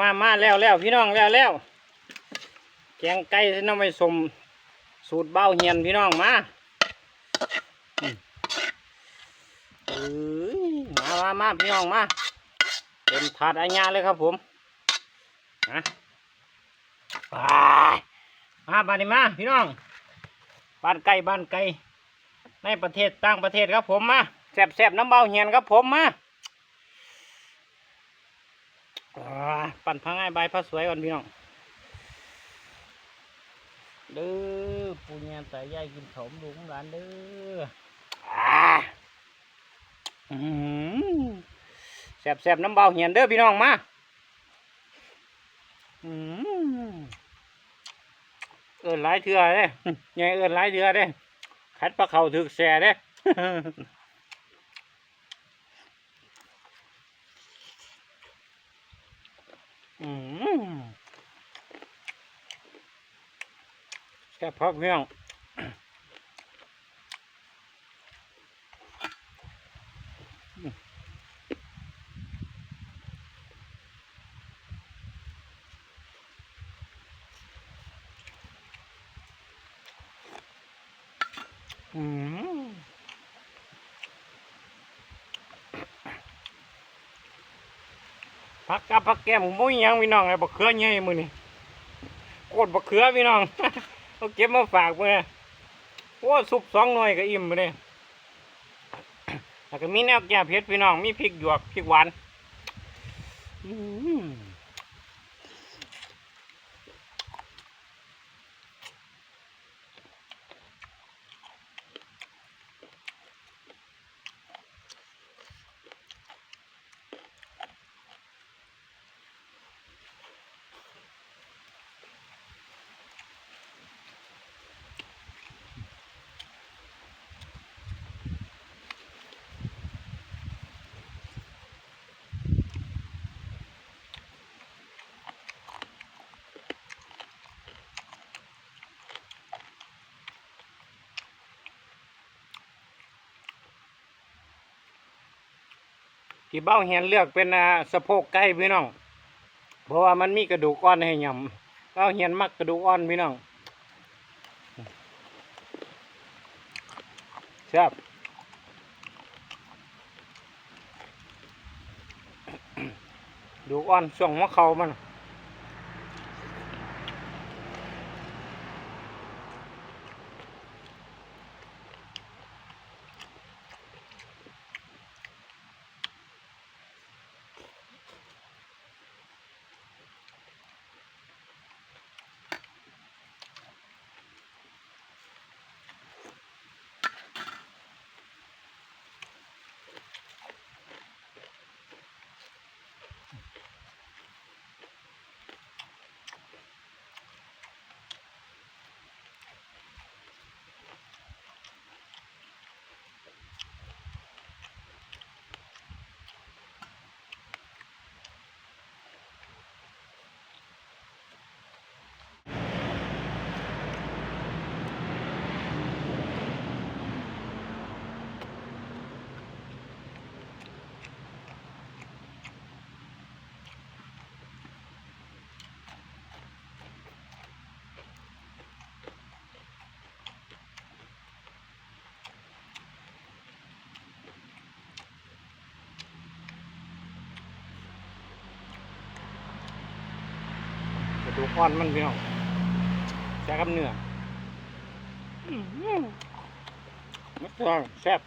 มามาแล้วแล้วพี่น้องแล้วแล้วแกงไก่ที่น้องไปสมสูตรเบ้าเฮียนพี่น้องมาเอ้ยมามามาพี่น้องมาเป็นถาดอาญาเลยครับผมนะมาบานี้มาพี่น้องบ้านไก่บ้านไก่ในประเทศต่างประเทศครับผมมาแซ่บๆน้ำเบ้าเฮียนครับผมมาอ่า ปั่นพังง่ายใบพระสวยก่อนพี่น้องเด้อปูญาตายายกินขมลุงหลานเด้ออ่าอืมแสบๆน้ำเบาเหียนเด้อพี่น้องมาอืมเอินหลายเถื่อเด้ยังเอินหลายเถื่อเด้คัดปลาเข่าถึกแสเด้ อืมแค่พักเพียงอืม พักกับพักแก้มมุ้ยยังพี่น้องไอ้บักเขือใหญ่มือนี่โคตรบักเขือพี่น้องเขาเก็บมาฝากเมื่อโอ้สุปสองหน่วยก็อิ่มไปเลยแล้วก็มีแนวแก้เผ็ดพี่น้องมีพริกหยวกพริกหวานอืม ที่เบ้าเหียนเลือกเป็นอ่าสะโพกไก่พี่น้อง เพราะว่ามันมีกระดูกอ่อนให้ยำเบ้าเหียนมักกระดูกอ่อนพี่น้องครับดูกอ่อนช่วงหัวเข่ามัน อ่อนมันพี่น้องแซ่บกับเนื้ออื้อหือมันจะแซ่บ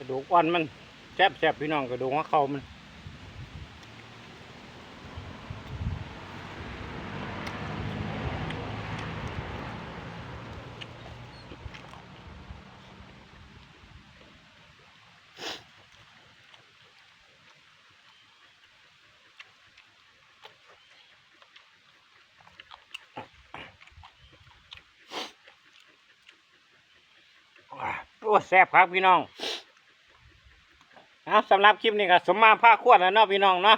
ระดูกอ่อนมันแซ่บแซ่บพี่น้องกระดูกหัวเข่ามันโอ้แซ่บครับพี่น้อง เอาสำหรับคลิปนี้ก็สมมาภาคควรแล้วเนาะพี่น้องเนาะ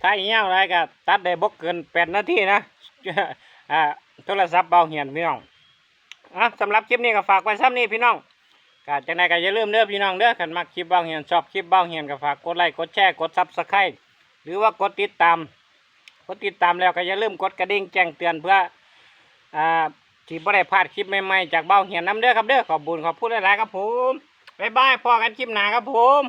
ถ้าอีกอย่างไรก็ตัดได้บกเกินแปดนาทีนะอ่าโทรศัพท์เบาเหียนพี่น้องอะสำหรับคลิปนี้ก็ฝากไว้ซ้ำนี้พี่น้องก็จังใดก็อย่าลืมเด้อพี่น้องเด้อขันมักคลิปเบาเหียนชอบคลิปเบาเหียนก็ฝากกดไลค์กดแชร์กดซับสไครต์หรือว่ากดติดตามกดติดตามแล้วก็อย่าลืมกดกระดิ่งแจ้งเตือนเพื่ออ่าที่บ่ได้พลาดคลิปใหม่ๆจากเบ้าเหียนน้ำเด้อครับเด้อขอบบุญขอบพูดหลายๆครับผม บ๊ายบายพอกันคลิปหน้าครับผม